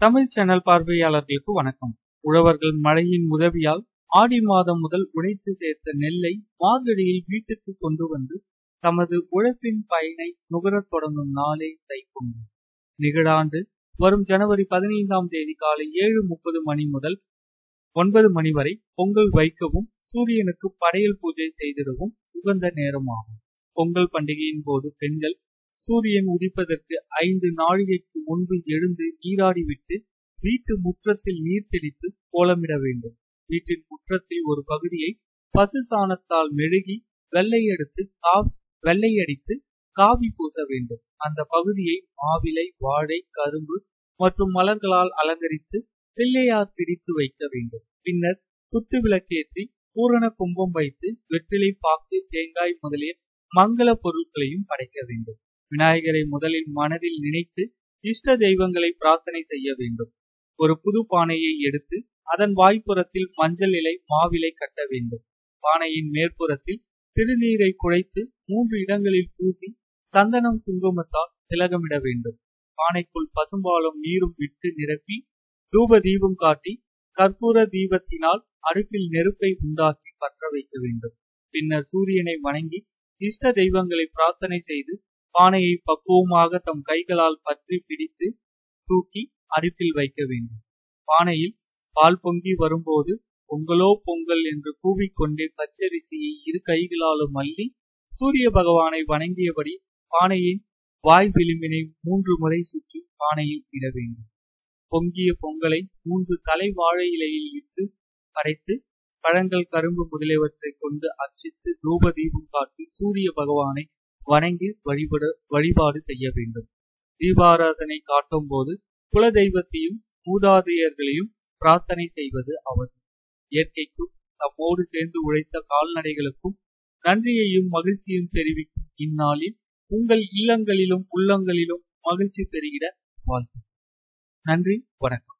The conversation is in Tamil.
தமிழ் சேனல் பார்வையாளர்களுக்கு வணக்கம். உழவர்கள் மழையின் உதவியால் ஆடி மாதம் முதல் உழைத்து சேர்த்த நெல்லை மார்கழியில் வீட்டுக்கு கொண்டு வந்து தமது உழைப்பின் பயனை நுகரத் தொடங்கும் நாளே தைப்பொங்கல் நிகழாண்டு வரும் ஜனவரி பதினைந்தாம் தேதி காலை ஏழு முப்பது மணி முதல் ஒன்பது மணி வரை பொங்கல் வைக்கவும் சூரியனுக்கு படையல் பூஜை செய்திடவும் உகந்த நேரமாகும். பொங்கல் பண்டிகையின் போது பெண்கள் சூரியன் உதிப்பதற்கு ஐந்து நாழிகைக்கு முன்பு எழுந்து நீராடிவிட்டு வீட்டு முற்றத்தில் நீர் தெளித்து கோலமிட வேண்டும். வீட்டின் முற்றத்தில் ஒரு பகுதியை பசு சாணத்தால் மெழுகி வெள்ளையடுத்து வெள்ளையடித்து காவி பூச வேண்டும். அந்த பகுதியை மாவிலை வாழை கரும்பு மற்றும் மலர்களால் அலங்கரித்து பிள்ளையார் பிடித்து வைக்க வேண்டும். பின்னர் குத்து விளக்கேற்றி பூரண கும்பம் வைத்து வெற்றிலை பாக்கு தேங்காய் முதலிய மங்கள பொருட்களையும் படைக்க வேண்டும். விநாயகரை முதலில் மனதில் நினைத்து இஷ்ட தெய்வங்களை பிரார்த்தனை செய்ய வேண்டும். ஒரு புது பானையை எடுத்து அதன் வாய்ப்புறத்தில் மஞ்சள் இலை மாவிலை கட்ட வேண்டும். பானையின் மேற்புறத்தில் திருநீரை குழைத்து மூன்று இடங்களில் பூசி சந்தனம் குங்குமத்தால் திலகமிட வேண்டும். பானைக்குள் பசும்பாலும் நீரும் விட்டு நிரப்பி தூப தீபம் காட்டி கற்பூர தீபத்தினால் அடுப்பில் நெருப்பை உண்டாக்கி பற்ற வைக்க வேண்டும். பின்னர் சூரியனை வணங்கி இஷ்ட தெய்வங்களை பிரார்த்தனை செய்து பானையை பக்குவமாக தம் கைகளால் பற்றி பிடித்து தூக்கி அடுப்பில் வைக்க வேண்டும். பானையில் பால் பொங்கி வரும்போது பொங்கலோ பொங்கல் என்று கூவிக்கொண்டே பச்சரிசியை இரு கைகளாலும் அள்ளி சூரிய பகவானை வணங்கியபடி பானையின் வாய் விளிம்பினை மூன்று முறை சுற்றி பானையில் இட வேண்டும். பொங்கிய பொங்கலை மூன்று தலை வாழை இலையில் இட்டு படைத்து பழங்கள் கரும்பு முதலியவற்றை கொண்டு அர்ச்சித்து தூப தீபம் காட்டி சூரிய பகவானை வணங்கி வழிபட வழிபாடு செய்ய வேண்டும். தீபாராதனை காட்டும் போது குலதெய்வத்தையும் மூதாதையர்களையும் பிரார்த்தனை செய்வது அவசியம். இயற்கைக்கும் தம்மோடு சேர்ந்து உழைத்த கால்நடைகளுக்கும் நன்றியையும் மகிழ்ச்சியும் தெரிவிக்கும் இந்நாளில் உங்கள் இல்லங்களிலும் உள்ளங்களிலும் மகிழ்ச்சி பெறுகிற வாழ்த்து. நன்றி வணக்கம்.